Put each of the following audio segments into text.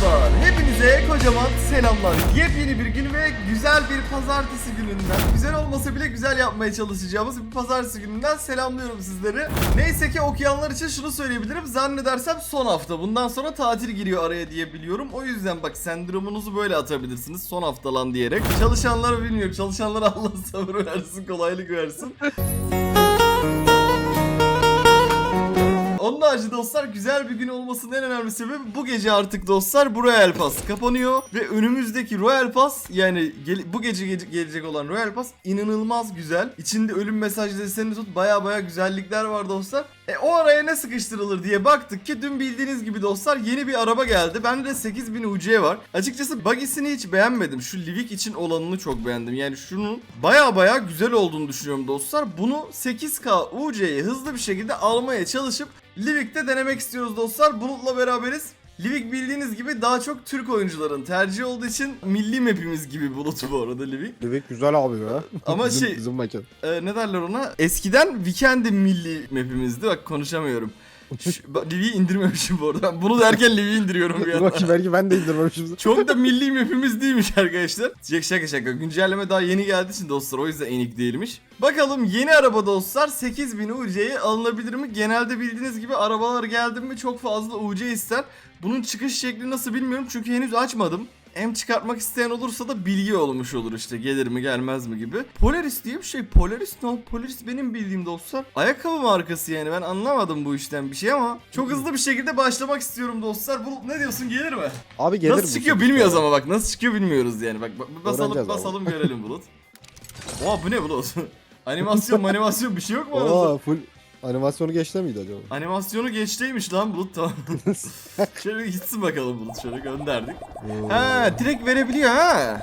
dostlar, hepinize kocaman selamlar. Yepyeni bir gün ve güzel bir pazartesi gününden, güzel olmasa bile güzel yapmaya çalışacağımız bir pazartesi gününden selamlıyorum sizleri. Neyse ki okuyanlar için şunu söyleyebilirim. Zannedersem son hafta. Bundan sonra tatil giriyor araya diyebiliyorum. O yüzden bak sendromunuzu böyle atabilirsiniz son hafta lan diyerek. Çalışanlar bilmiyorum. Çalışanlara Allah sabır versin, kolaylık versin. Onun harici dostlar güzel bir gün olmasının en önemli sebebi bu gece artık dostlar bu Royal Pass kapanıyor ve önümüzdeki Royal Pass yani bu gece ge- gelecek olan Royal Pass inanılmaz güzel. İçinde ölüm mesaj deseni tut baya baya güzellikler var dostlar. E o araya ne sıkıştırılır diye baktık ki dün bildiğiniz gibi dostlar yeni bir araba geldi. Bende de 8000 UC var. Açıkçası buggy'sini hiç beğenmedim. Şu Livik için olanını çok beğendim. Yani şunun baya baya güzel olduğunu düşünüyorum dostlar. Bunu 8K UC'yi hızlı bir şekilde almaya çalışıp Livik'te denemek istiyoruz dostlar. Bulut'la beraberiz. Livik bildiğiniz gibi daha çok Türk oyuncuların tercihi olduğu için milli map'imiz gibi Bulut bu arada Livik. Bebek güzel abi ya. Ama bizim, şey- Bizim mekan. Ee, ne derler ona? Eskiden Weekend'in milli map'imizdi. Bak konuşamıyorum. Livik'i indirmemişim bu arada. Bunu derken Livik'i indiriyorum bir anda. bakayım belki ben de indirmemişim. Çok da milli map'imiz değilmiş arkadaşlar. Şaka şaka şaka. Güncelleme daha yeni geldiği için dostlar o yüzden enik değilmiş. Bakalım yeni araba dostlar 8000 UC'ye alınabilir mi? Genelde bildiğiniz gibi arabalar geldi mi çok fazla UC ister. Bunun çıkış şekli nasıl bilmiyorum çünkü henüz açmadım. Hem çıkartmak isteyen olursa da bilgi olmuş olur işte gelir mi gelmez mi gibi. Polaris diye bir şey. Polaris ne? o? Polaris benim bildiğim dostlar. Ayakkabı markası yani ben anlamadım bu işten bir şey ama çok hızlı bir şekilde başlamak istiyorum dostlar. Bu ne diyorsun gelir mi? Abi gelir nasıl çıkıyor bilmiyoruz ama bak nasıl çıkıyor bilmiyoruz yani. Bak, basalım Öğreneceğiz basalım görelim Bulut. Oha bu ne Bulut? animasyon animasyon bir şey yok mu? Oo full animasyonu geçti miydi acaba? Animasyonu geçteymiş lan Bulut tamam. şöyle gitsin bakalım Bulut şöyle gönderdik. Oo. Ha direkt verebiliyor ha.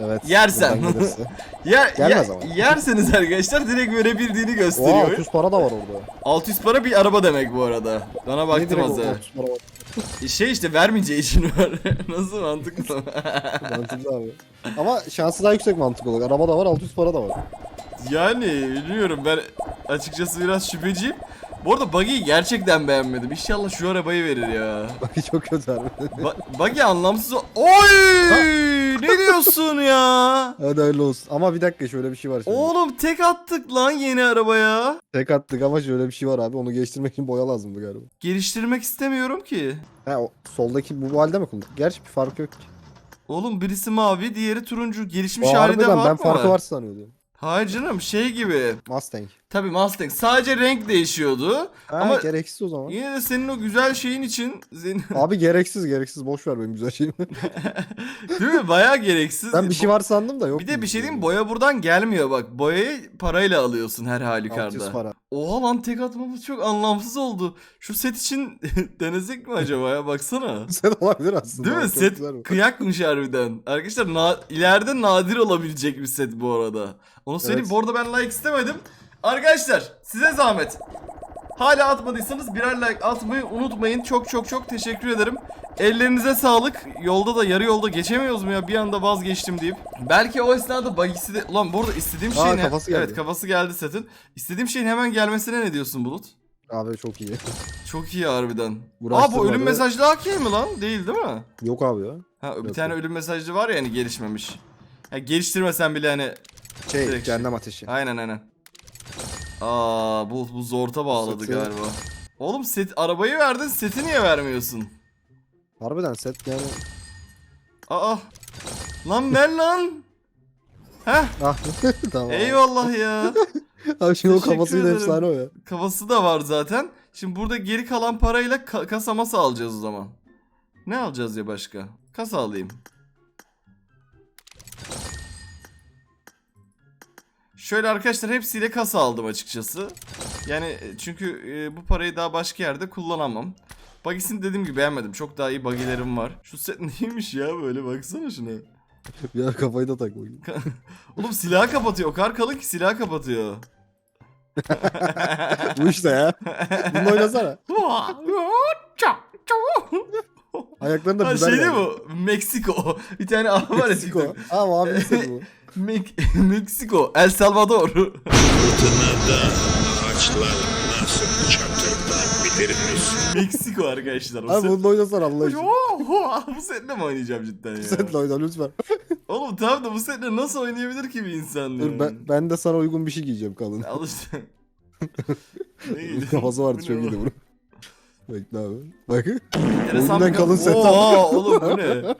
Evet. Yersen. Yer, Gelmez ama. yerseniz arkadaşlar direkt verebildiğini Oha gösteriyor. 600 para da var orada. 600 para bir araba demek bu arada. Bana baktım az önce. 600 para var? Şey işte vermeyeceği için var. Nasıl mantıklı? Mantıklı abi. Ama şansı daha yüksek mantık olarak. Araba da var 600 para da var. Yani bilmiyorum ben açıkçası biraz şüpheciyim. Bu arada Buggy'yi gerçekten beğenmedim. İnşallah şu arabayı verir ya. Bak çok kötü harbi. Ba- Buggy anlamsız o- Oy! ne diyorsun ya? Hadi öyle olsun. Ama bir dakika şöyle bir şey var şimdi. Oğlum tek attık lan yeni arabaya. Tek attık ama şöyle bir şey var abi. Onu geliştirmek için boya lazımdı galiba. Geliştirmek istemiyorum ki. Ha o soldaki bu, bu halde mi kullandık? Gerçi bir farkı yok ki. Oğlum birisi mavi, diğeri turuncu. Gelişmiş O halinde harbiden var ben mı? farkı var sanıyordum. Hayır canım şey gibi. Mustang. Tabi Mustang sadece renk değişiyordu. Ha, Ama gereksiz o zaman. yine de senin o güzel şeyin için senin... Abi gereksiz gereksiz boş ver benim güzel şeyimi. Değil mi? Bayağı gereksiz. ben bir şey var sandım da yok. Bir de bir şey diyeyim boya buradan gelmiyor bak. Boyayı parayla alıyorsun her 600 halükarda. para. Oha lan tek atmamız çok anlamsız oldu. Şu set için denesek mi acaba ya baksana. Set olabilir aslında. Değil mi? Çok Set güzel bu. kıyakmış harbiden. Arkadaşlar na- ileride nadir olabilecek bir set bu arada. Onu söyleyeyim. Evet. Bu arada ben like istemedim. Arkadaşlar size zahmet. Hala atmadıysanız birer like atmayı unutmayın. Çok çok çok teşekkür ederim. Ellerinize sağlık. Yolda da yarı yolda geçemiyoruz mu ya bir anda vazgeçtim deyip. Belki o esnada bagisi de... Ulan bu arada istediğim Aa, şeyin... kafası geldi. Evet kafası geldi setin. İstediğim şeyin hemen gelmesine ne diyorsun Bulut? Abi çok iyi. Çok iyi harbiden. Aa bu ölüm mesajlı AK mi lan? Değil değil mi? Yok abi ya. Ha bir Yok, tane ölüm mesajı var ya hani gelişmemiş. Ya geliştirmesen bile hani Şey Direkt cehennem ateşi. aynen aynen. Aa bu bu zorta bağladı Seti- galiba. Oğlum set arabayı verdin seti niye vermiyorsun? Harbiden set yani. Aa. Lan ver lan. Heh Ah tamam. eyvallah ya. Abi şimdi o Teşekkür kafasıyla ederim. efsane o ya. Kafası da var zaten. Şimdi burada geri kalan parayla ka- kasa masa alacağız o zaman. Ne alacağız ya başka? Kasa alayım. Şöyle arkadaşlar hepsiyle kasa aldım açıkçası. Yani e, çünkü e, bu parayı daha başka yerde kullanamam. Bagisini dediğim gibi beğenmedim. Çok daha iyi bagilerim var. Şu set neymiş ya böyle baksana şuna. Ara kafayı da tak bakayım. Oğlum silahı kapatıyor. O kadar kalın ki silahı kapatıyor. Bu işte ya. Bununla oynasana. Ayaklarını da Ha, biber şey değil bu. Meksiko. Bir tane abi var ya Meksiko. Aa mavi bu. Mek- Meksiko. El Salvador. Fırtınada ağaçlar nasıl çatırdar bilir misin? Meksiko arkadaşlar. O Abi set- bununla oynasana Allah için. Bu setle mi oynayacağım cidden ya? Setle oyna lütfen. Oğlum tamam da bu setle nasıl oynayabilir ki bir insan? Dur ben, ben de sana uygun bir şey giyeceğim kalın. Al işte. Kafası vardı Bu çok iyiydi oğlum? Bekle abi. Bak. Enteresan Oyundan bir kalın set. Oha oğlum bu ne?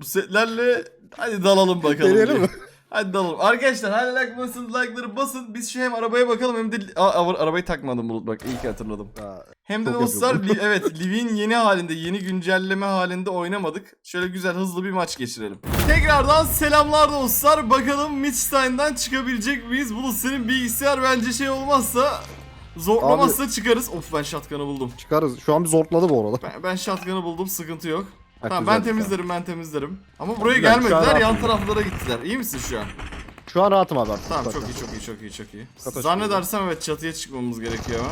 Bu setlerle hadi dalalım bakalım. Deneyelim mi? Hadi dalalım. Arkadaşlar hala like basın, like'ları basın. Biz şu hem arabaya bakalım hem de Aa, ara- arabayı takmadım Bulut bak iyi ki hatırladım. Ha, Hem de dostlar li- evet Liv'in yeni halinde yeni güncelleme halinde oynamadık. Şöyle güzel hızlı bir maç geçirelim. Tekrardan selamlar dostlar. Bakalım Midstein'dan çıkabilecek miyiz? Bulut senin bilgisayar bence şey olmazsa zorlamazsa çıkarız. Of ben shotgun'ı buldum. çıkarız. Şu an bir zortladı bu arada. Ben, ben shotgun'ı buldum sıkıntı yok. Ha, tamam ben temizlerim ben temizlerim. Ama buraya Güzel, gelmediler yan taraflara gittiler. İyi misin şu an? Şu an rahatım abi. artık. Tamam çok iyi çok iyi çok iyi çok iyi. Kataş Zannedersem evet çatıya çıkmamız gerekiyor.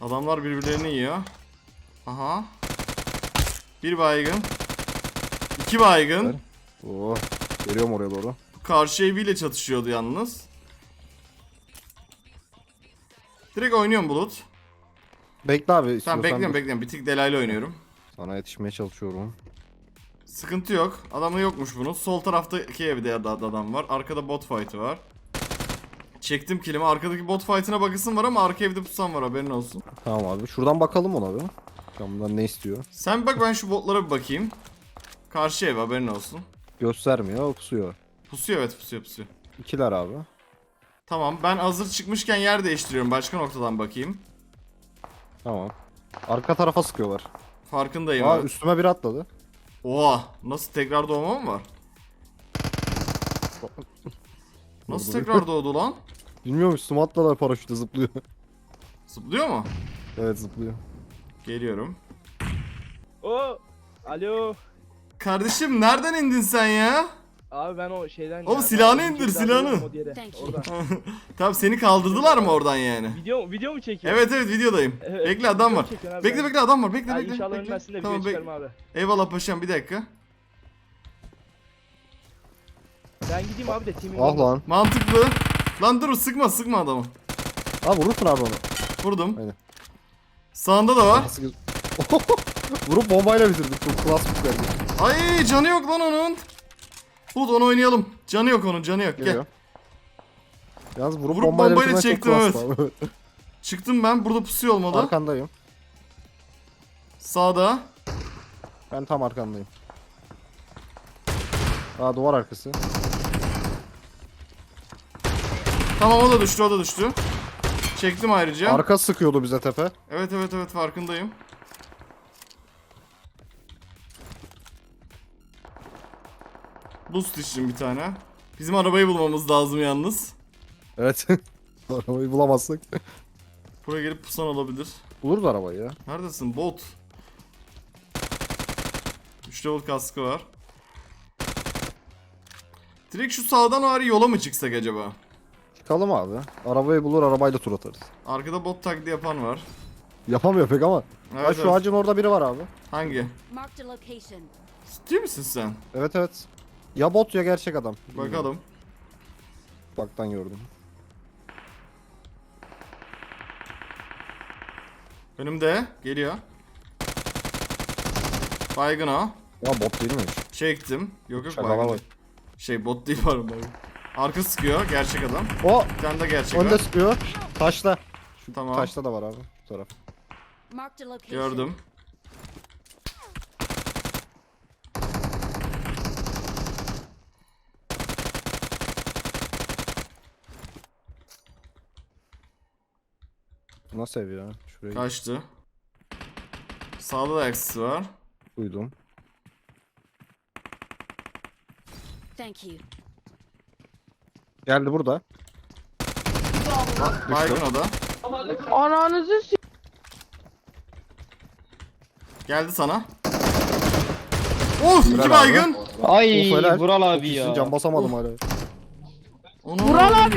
Adamlar birbirlerini yiyor. Aha. Bir baygın. İki baygın. Oo. Geliyorum oraya doğru. Karşı eviyle çatışıyordu yalnız. Direkt oynuyorum Bulut. Bekle abi. Tamam istiyorsan bekliyorum dur. bekliyorum. Bir tık delaylı oynuyorum. Sana yetişmeye çalışıyorum. Sıkıntı yok. Adamı yokmuş bunun. Sol taraftaki evde ya da adam var. Arkada bot fight'ı var. Çektim kilimi. Arkadaki bot fight'ına bakısım var ama arka evde pusan var haberin olsun. Tamam abi. Şuradan bakalım ona bir. Camdan ne istiyor? Sen bir bak ben şu botlara bir bakayım. Karşı ev haberin olsun. Göstermiyor. Pusuyor. Pusuyor evet pusuyor pusuyor. İkiler abi. Tamam ben hazır çıkmışken yer değiştiriyorum. Başka noktadan bakayım. Tamam. Arka tarafa sıkıyorlar. Farkındayım Aa üstüme bir atladı. Oha nasıl tekrar doğma mı var? Nasıl tekrar doğdu lan? Bilmiyorum üstüme atladı paraşütle zıplıyor. Zıplıyor mu? evet zıplıyor. Geliyorum. Oo. Alo. Kardeşim nereden indin sen ya? Abi ben o şeyden Oğlum ya, silahını indir, silahını. alıyorum o diğeri, Thank you. Oradan. tamam seni kaldırdılar mı oradan yani? Video video mu çekiyor? Evet evet videodayım. Evet, bekle adam video var. çekiyorsun abi Bekle ben. bekle adam var. Bekle Ya bekle. inşallah bekle. ölmezsin de video Tamam, çıkarım bekle. abi. Eyvallah paşam bir dakika. Ben gideyim abi de teaming Ah lan. Mantıklı. Lan dur sıkma sıkma adamı. Ha vurursun abi onu. Vurdum. Aynen. Sağında da var. Nasıl göz- Vurup bombayla bitirdik. Çok klas bir verdi. Ay canı yok lan onun. Bulut onu oynayalım. Canı yok onun canı yok. Gel. Geliyor. Yalnız vurup, Vurup bombayla, bombayla çektim, abi. Çıktım ben. Burada pusuyor olmalı. Arkandayım. Sağda. Ben tam arkandayım. Aa duvar arkası. Tamam o da düştü o da düştü. Çektim ayrıca. Arka sıkıyordu bize tepe. evet evet evet farkındayım. Boost için bir tane. Bizim arabayı bulmamız lazım yalnız. Evet. Arabayı bulamazsak. Buraya gelip pusan olabilir. Buluruz arabayı ya. Neredesin bot? 3 level kaskı var. Direkt şu sağdan ari yola mı çıksak acaba? Çıkalım abi. Arabayı bulur arabayla tur atarız. Arkada bot taklidi yapan var. Yapamıyor pek ama. Evet, Ha, şu evet. ağacın orada biri var abi. Hangi? Ciddi misin sen? Evet evet. Ya bot ya gerçek adam. Bakalım. Baktan gördüm. Önümde. Geliyor. Baygın o. Ya bot değil miymiş? Çektim. Yok yok Şaka baygın. bak. değil. Şey bot değil var baygın. Arka sıkıyor. Gerçek adam. O Bir tane de gerçek önde var. sıkıyor. Taşta. Şu Tamam. Taşta da var abi. Bu taraf. Gördüm. Nasıl ev ya? Şuraya Kaçtı. Sağda da ayaksısı var. duydum. Thank you. Geldi burada. Baygın o da. Ananızı s- Geldi sana. Of iki baygın. Ay helal. Vural abi ya. Can basamadım hala. Onu Vural abi.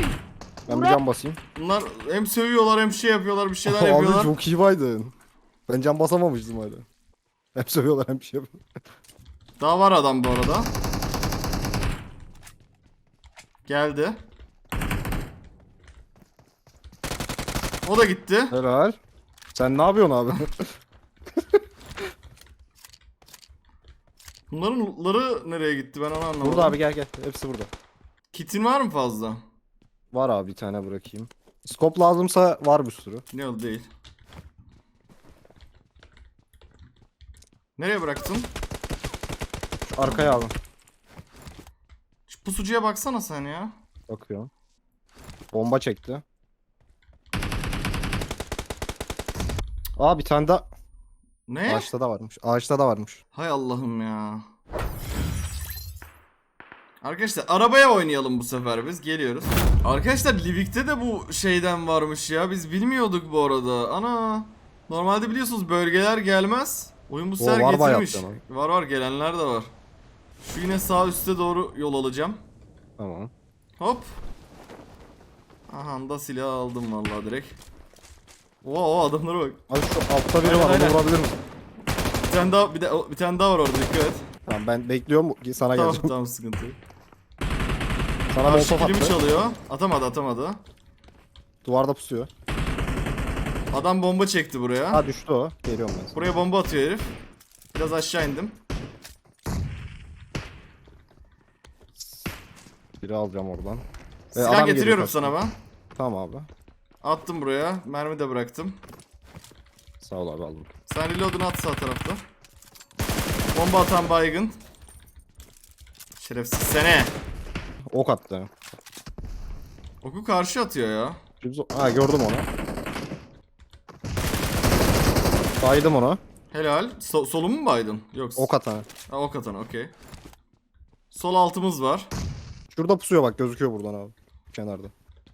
Ben bir can basayım. Bunlar hem sövüyorlar hem şey yapıyorlar bir şeyler abi yapıyorlar. çok iyi baydın. Ben can basamamıştım hala. Hem seviyorlar hem bir şey yapıyor. Daha var adam bu arada. Geldi. O da gitti. Helal. Sen ne yapıyorsun abi? Bunların lootları nereye gitti ben onu anlamadım. Burada abi gel gel. Hepsi burada. Kitin var mı fazla? Var abi bir tane bırakayım. Skop lazımsa var bir sürü. Ne oldu değil. Nereye bıraktın? Şu arkaya abi. Şu pusucuya baksana sen ya. Bakıyorum. Bomba çekti. Aa bir tane daha. Ne? Ağaçta da varmış. Ağaçta da varmış. Hay Allah'ım ya. Arkadaşlar arabaya oynayalım bu sefer biz. Geliyoruz. Arkadaşlar Livik'te de bu şeyden varmış ya. Biz bilmiyorduk bu arada. Ana. Normalde biliyorsunuz bölgeler gelmez. Oyun bu sefer var getirmiş. Var var gelenler de var. Şu yine sağ üste doğru yol alacağım. Tamam. Hop. Aha da silah aldım vallahi direkt. Oo adamlara bak. Abi şu altta biri Aynen, var. aynen. Onu vurabilir misin? Bir tane daha bir, de, bir tane daha var orada dikkat et. Tamam ben bekliyorum. Sana Tamam geleceğim. tamam sıkıntı yok. Sana molotof kilimi attı. çalıyor. Atamadı atamadı. Duvarda pusuyor. Adam bomba çekti buraya. Ha düştü o. Geliyorum ben sana. Buraya bomba atıyor herif. Biraz aşağı indim. Biri alacağım oradan. E, Silah adam getiriyorum sana ben. Tamam abi. Attım buraya. Mermi de bıraktım. Sağ ol abi aldım. Sen reload'unu at sağ tarafta. Bomba atan baygın. Şerefsiz sene. Ok attı. Oku karşı atıyor ya. Ha gördüm onu. Saydım onu. Helal. So- solumu mu baydın? Yok. Ok atan. Ha, ok atan okey. Sol altımız var. Şurada pusuyor bak gözüküyor buradan abi. Kenarda.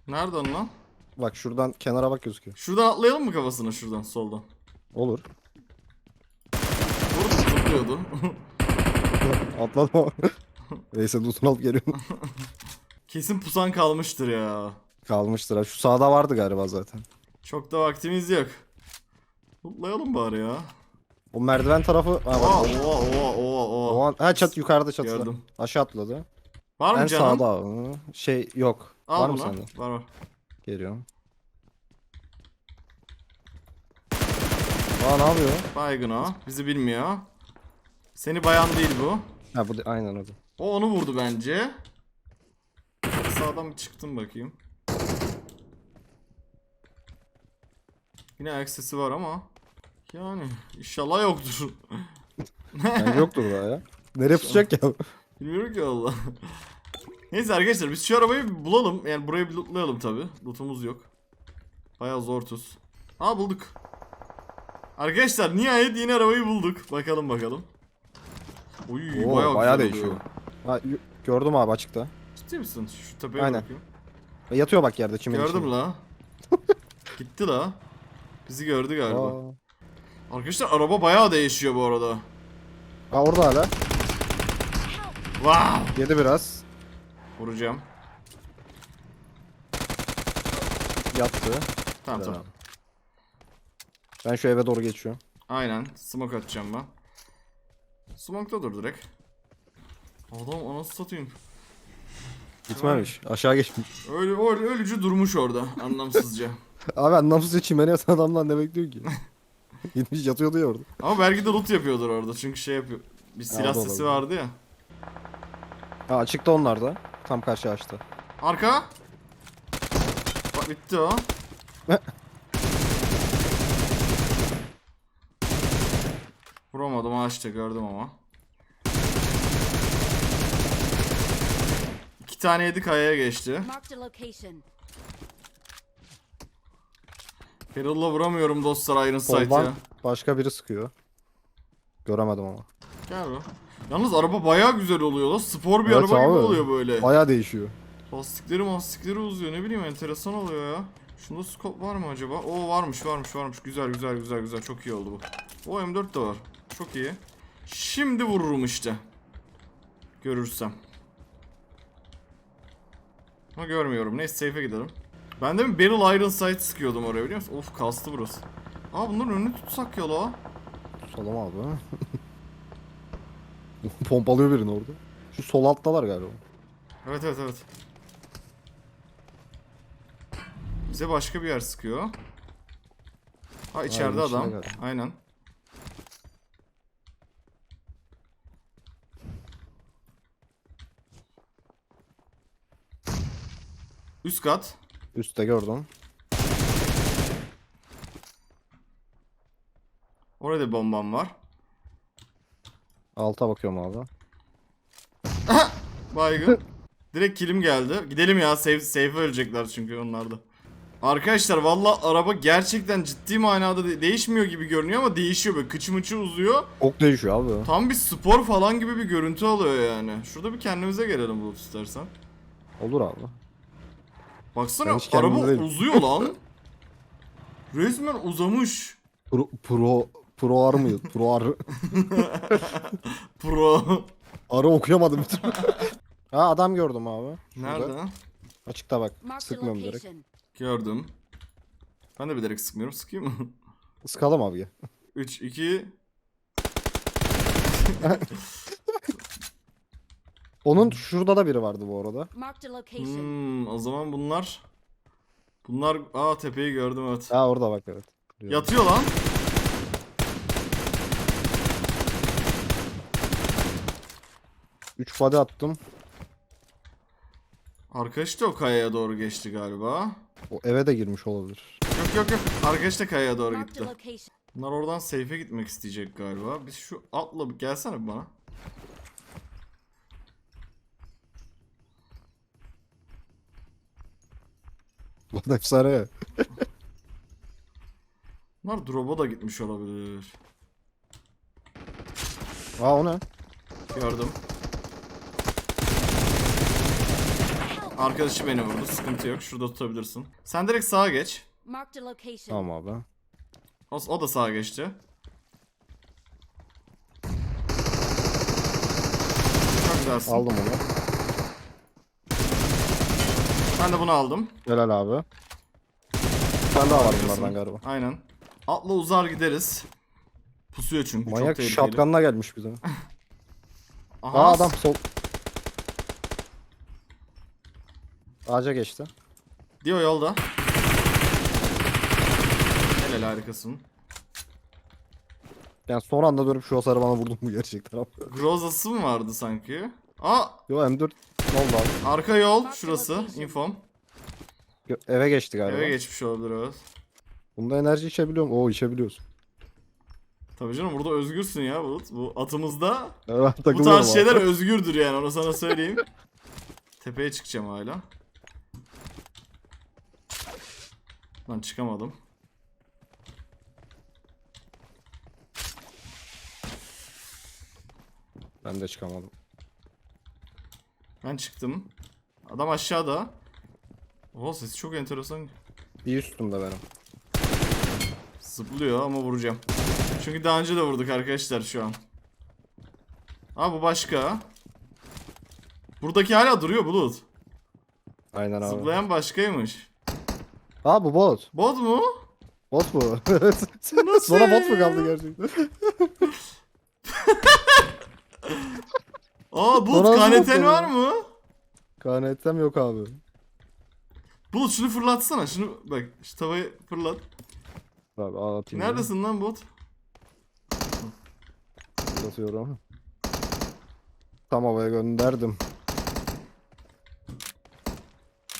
Nerede onun lan? Bak şuradan kenara bak gözüküyor. Şuradan atlayalım mı kafasına şuradan soldan? Olur. Vurdu tutuyordu. Atladım. Neyse loot'unu alıp geliyorum. Kesin pusan kalmıştır ya. Kalmıştır ha. Şu sağda vardı galiba zaten. Çok da vaktimiz yok. Tutlayalım bari ya. O merdiven tarafı... Ha, Oha bak. oha oha oha O oha. an... Ha çat yukarıda çatıda. Gördüm. Aşağı atladı. Var mı en canım? sağda. Şey yok. Al var mı bunu. sende? Var var. Geliyorum. Aa ne yapıyor? Baygın o. Bizi bilmiyor. Seni bayan değil bu. Ha bu de- aynen o. da. O onu vurdu bence. Sağdan bir çıktım bakayım. Yine ayak sesi var ama. Yani inşallah yoktur. Yani yoktur daha ya. Nereye pusacak ya? Bilmiyorum ki valla. Neyse arkadaşlar biz şu arabayı bulalım. Yani burayı lootlayalım tabi. Lootumuz yok. Bayağı zor tuz. Aa bulduk. Arkadaşlar nihayet yeni arabayı bulduk. Bakalım bakalım. Uy Oo, bayağı, bayağı değişiyor. oluyor. Ha, y- gördüm abi açıkta. Ciddi misin? Şu tepeye Aynen. bakayım. E, Yatıyor bak yerde çimenin Gördüm la. Gitti la. Bizi gördü galiba. Aa. Arkadaşlar araba bayağı değişiyor bu arada. Ha orada hala. Wow. Yedi biraz. Vuracağım. Yattı. Tamam tamam. abi. Ben şu eve doğru geçiyorum. Aynen. Smoke atacağım ben. Smoke'da dur direkt. Adam anasını satayım. Gitmemiş. Aşağı geçmiş. Öyle, öyle ölücü durmuş orada anlamsızca. Abi anlamsızca çimene yatan adamdan ne bekliyor ki? Gitmiş yatıyordu ya orada. Ama belki de loot yapıyordur orada çünkü şey yapıyor. Bir silah da sesi olabilir. vardı ya. Ha açıkta onlar da. Tam karşı açtı. Arka. Bak bitti o. Vuramadım ağaçta gördüm ama. İki tane yedi kayaya geçti. Feral'la vuramıyorum dostlar Iron Sight ya. Soldan başka biri sıkıyor. Göremedim ama. Gel bu. Yalnız araba bayağı güzel oluyor lan. Spor bir Evet araba gibi abi. oluyor böyle. Baya değişiyor. Lastikleri mastikleri uzuyor ne bileyim enteresan oluyor ya. Şunda scope var mı acaba? Oo varmış varmış varmış. Güzel güzel güzel güzel çok iyi oldu bu. O M4 de var. Çok iyi. Şimdi vururum işte. Görürsem. Ama görmüyorum. Neyse safe'e gidelim. Ben de mi Barrel Iron Sight sıkıyordum oraya biliyor musun? Of kastı burası. Aa bunların önünü tutsak ya la. Salam abi. Pompalıyor birini orada. Şu sol alttalar galiba. Evet evet evet. Bize başka bir yer sıkıyor. Ha içeride içinde adam. Aynen. Üst kat. Üstte gördüm. Orada bir bombam var. Alta bakıyorum abi. Baygın. Direkt kilim geldi. Gidelim ya. Safe, safe ölecekler çünkü onlar da. Arkadaşlar valla araba gerçekten ciddi manada de- değişmiyor gibi görünüyor ama değişiyor böyle kıçı mıçı uzuyor. Çok değişiyor abi. Tam bir spor falan gibi bir görüntü alıyor yani. Şurada bir kendimize gelelim Bulut istersen. Olur abi. Baksana Ben hiç kendim araba değilim. uzuyor lan. Resmen uzamış. Pro, pro, pro arı mıydı? Pro arı. Pro. Arı okuyamadım bir türlü. ha adam gördüm abi. Şurada. Nerede? Açıkta bak. Marked a Sıkmıyorum direkt. location. Gördüm. Ben de bilerek sıkmıyorum. Sıkayım mı? Iskalım abi gel. 3, 2... Onun şurada da biri vardı bu arada. Hmm, o zaman bunlar... Bunlar... Aa tepeyi gördüm evet. Ha orada bak evet. Yatıyor lan. Üç body attım. Arkadaş da o kayaya doğru geçti galiba. O eve de girmiş olabilir. Yok yok yok. Arkadaş da kayaya doğru gitti. Bunlar oradan safe'e gitmek isteyecek galiba. Biz şu atla bir gelsene bana. Lan efsane ya. Bunlar drop'a da gitmiş olabilir. Aa o ne? Gördüm. Arkadaşı beni vurdu. Sıkıntı yok. Şurada tutabilirsin. Sen direkt sağa geç. Marked a location. Tamam abi. O, o da sağa geçti. Çok güzelsin. Aldım onu. Ben de bunu aldım. Helal abi. Tane daha var bunlardan galiba. Aynen. Atla uzar gideriz. Pusuyor çünkü çok Manyak tehlikeli. şatkanla gelmiş bize. Aha, Aa adam sol. Ağaca geçti. Diyor yolda. Helal harikasın. Yani son anda dönüp şu hasarı bana vurdum mu gerçekten abi. Groza'sı mı vardı sanki? Aa Yo M4 ne oldu abi? arka yol şurası. Infom. Yo- Eve geçti galiba. Eve geçmiş olabilir evet. Bunda enerji içebiliyorum. Oo içebiliyorsun. Tabii canım burada özgürsün ya Bulut. Bu atımızda Evet, bu takılıyorum tarz abi. şeyler özgürdür yani onu sana söyleyeyim. Tepeye çıkacağım hala. Lan çıkamadım. Ben de çıkamadım. Ben çıktım. Adam aşağıda. Oha sesi çok enteresan. Bir üstümde benim. Zıplıyor ama vuracağım. Çünkü daha önce de vurduk arkadaşlar şu an. Aa bu başka. Buradaki hala duruyor Bulut. Aynen abi. Zıplayan başkaymış. Aa bu bot. Bot mu? Bot bu. Nasıl Sonra bot mu kaldı gerçekten? Aa Bulut nasıl kaneten var mı? Kanetem yok abi. Bulut şunu fırlatsana. Şunu bak şu tavayı fırlat. Abi atayım. Neredesin lan bot? Atıyorum. Tam havaya gönderdim.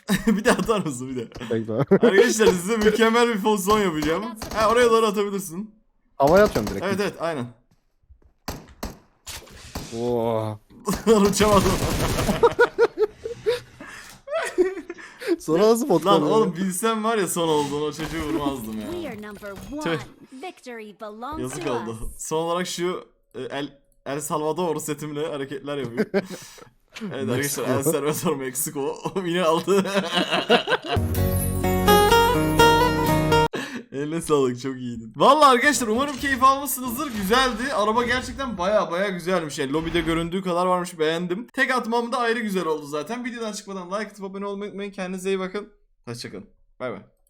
bir daha atar mısın bir daha? Bekle. Arkadaşlar size mükemmel bir pozisyon yapacağım. Ha oraya doğru atabilirsin. havaya atıyorum direkt. Evet evet aynen. Oo. Uçamadım. Sonra nasıl bot Lan oğlum bilsem var ya son olduğunu o çocuğu vurmazdım ya. Tüh. Yazık oldu. Son olarak şu e, El El Salvador setimle hareketler yapıyor. evet arkadaşlar El Salvador Meksiko yine aldı. Eline sağlık çok iyiydin. Vallahi arkadaşlar umarım keyif almışsınızdır. Güzeldi. Araba gerçekten baya baya güzelmiş. Yani lobide göründüğü kadar varmış beğendim. Tek atmam da ayrı güzel oldu zaten. Videodan çıkmadan like atıp abone olmayı unutmayın. Kendinize iyi bakın. Hoşçakalın. Bay bay.